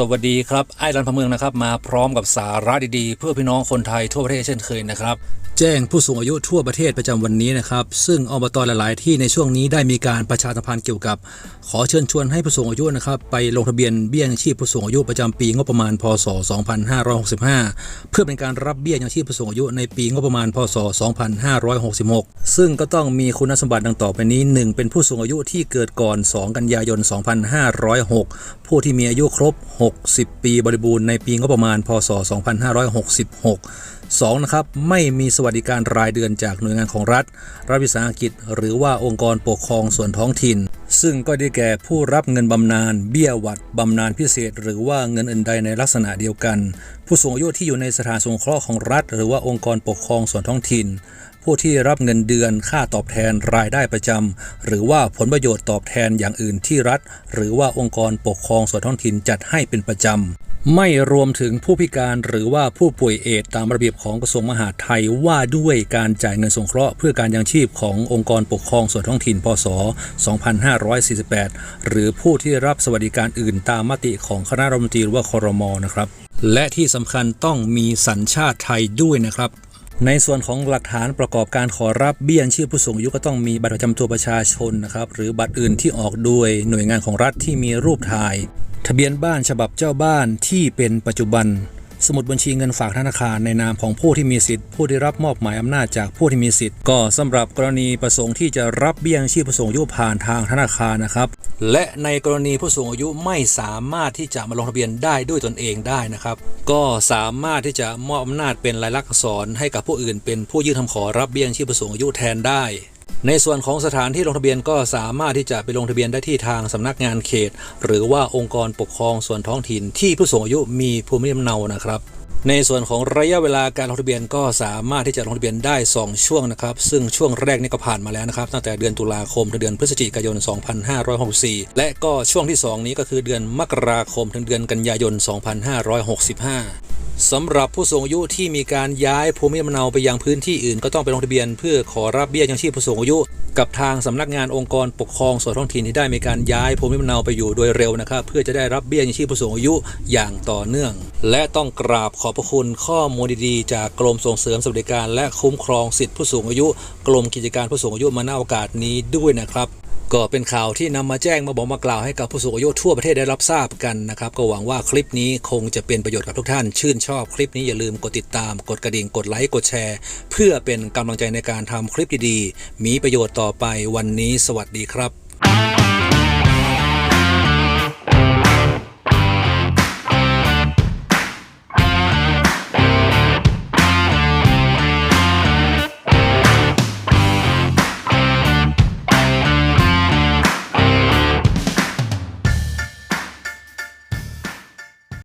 สวัสดีครับ ไอ้รันพะเมืองนะครับ มาพร้อมกับสาระดีๆ เพื่อพี่น้องคนไทยทั่วประเทศเช่นเคยนะครับ แจ้งผู้สูงอายุทั่วประเทศประจำวันนี้นะครับ ซึ่งอบตหลาย ๆ ที่ในช่วงนี้ได้มีการประชาสัมพันธ์เกี่ยวกับ ขอเชิญชวนให้ผู้สูงอายุนะครับไปลงทะเบียนเบี้ยยังชีพผู้สูงอายุประจำปีงบประมาณพศ 2565 เพื่อเป็นการรับเบี้ยยังชีพผู้สูงอายุในปีงบประมาณพศ 2566 ซึ่งก็ต้องมีคุณสมบัติดังต่อไปนี้ 1. เป็นผู้สูงอายุที่เกิดก่อน 2 กันยายน 2506 ผู้ที่มีอายุครบ60 ปีบริบูรณ์ในปีงบประมาณ พศ 2566 2. นะครับไม่มีสวัสดิการรายเดือนจากหน่วยงานของรัฐ รัฐวิสาหกิจ หรือว่าองค์กรปกครองส่วนท้องถิ่น ซึ่งก็ได้แก่ผู้รับเงินบำนาญเบี้ยวัดบำนาญพิเศษ หรือว่าเงินอื่นใดในลักษณะเดียวกัน ผู้สูงอายุที่อยู่ในสถานสงเคราะห์ของรัฐ หรือว่าองค์กรปกครองส่วนท้องถิ่น ผู้ที่รับเงินเดือนค่าตอบแทนรายได้ประจำหรือว่าผลประโยชน์ตอบแทนอย่างอื่นที่รัฐ หรือว่าองค์กรปกครองส่วนท้องถิ่นจัดให้เป็นประจำ ไม่รวมถึงผู้พิการหรือว่าผู้ป่วยเอดส์ตามระเบียบของกระทรวงมหาดไทยว่าด้วยการจ่ายเงินสงเคราะห์เพื่อการยังชีพขององค์กรปกครองส่วนท้องถิ่น พศ 2548 หรือผู้ที่รับสวัสดิการอื่นตามมติของคณะรัฐมนตรีหรือว่าคอรมอนะครับ และที่สำคัญต้องมีสัญชาติไทยด้วยนะครับในส่วนของหลักฐานประกอบการขอรับเบี้ยยังชีพผู้สูงอายุก็ต้องมีบัตรประจำตัวประชาชนนะครับหรือบัตรอื่นที่ออกโดยหน่วยงานของรัฐที่มีรูปถ่าย ทะเบียนบ้านฉบับเจ้าบ้านที่เป็นปัจจุบัน สมุดบัญชีเงินฝากธนาคารในนามของผู้ที่มีสิทธิ์ ผู้ได้รับมอบหมายอำนาจจากผู้ที่มีสิทธิ์ ก็สำหรับกรณีประสงค์ที่จะรับเบี้ยยังชีพผู้สูงอายุผ่านทางธนาคารนะครับ และในกรณีผู้สูงอายุไม่สามารถที่จะมาลงทะเบียนได้ด้วยตนเองได้นะครับ ก็สามารถที่จะมอบอำนาจเป็นลายลักษณ์อักษรให้กับผู้อื่นเป็นผู้ยื่นคำขอรับเบี้ยยังชีพผู้สูงอายุแทนได้ ในส่วนของสถานที่ลงทะเบียนก็สามารถที่จะไปลงทะเบียนได้ที่ทางสำนักงานเขต หรือว่าองค์กรปกครองส่วนท้องถิ่นที่ผู้สูงอายุมีภูมิลำเนานะครับในส่วนของระยะเวลาการลงทะเบียนก็สามารถที่จะลงทะเบียนได้ 2 ช่วงนะครับ ซึ่งช่วงแรกนี่ก็ผ่านมาแล้วนะครับตั้งแต่เดือนตุลาคมถึงเดือนพฤศจิกายน 2564 และก็ช่วงที่ 2 นี้ก็คือเดือนมกราคมถึงเดือนกันยายน 2565 สำหรับผู้สูงอายุที่มีการย้ายภูมิลำเนาไปยังพื้นที่อื่น ก็ต้องไปลงทะเบียนเพื่อขอรับเบี้ยยังชีพผู้สูงอายุ กับทางสำนักงานองค์กรปกครองส่วนท้องถิ่นที่ได้มีการย้ายภูมิลำเนาไปอยู่โดยเร็วนะครับเพื่อจะได้รับเบี้ยยังชีพผู้สูงอายุอย่างต่อเนื่อง และต้องกราบขอบพระคุณข้อมูลดีๆ จากกรมส่งเสริมสวัสดิการ และคุ้มครองสิทธิผู้สูงอายุ กรมกิจการผู้สูงอายุมาณโอกาสนี้ด้วยนะครับ ก็เป็นข่าวที่นำมาแจ้งมาบอกมากล่าวให้กับผู้สูงอายุทั่วประเทศได้รับทราบกันนะครับ ก็หวังว่าคลิปนี้คงจะเป็นประโยชน์กับทุกท่าน ชื่นชอบคลิปนี้อย่าลืมกดติดตาม กดกระดิ่งกดไลค์กดแชร์ เพื่อเป็นกำลังใจในการทำคลิปดีๆ มีประโยชน์ต่อไปวันนี้ สวัสดีครับ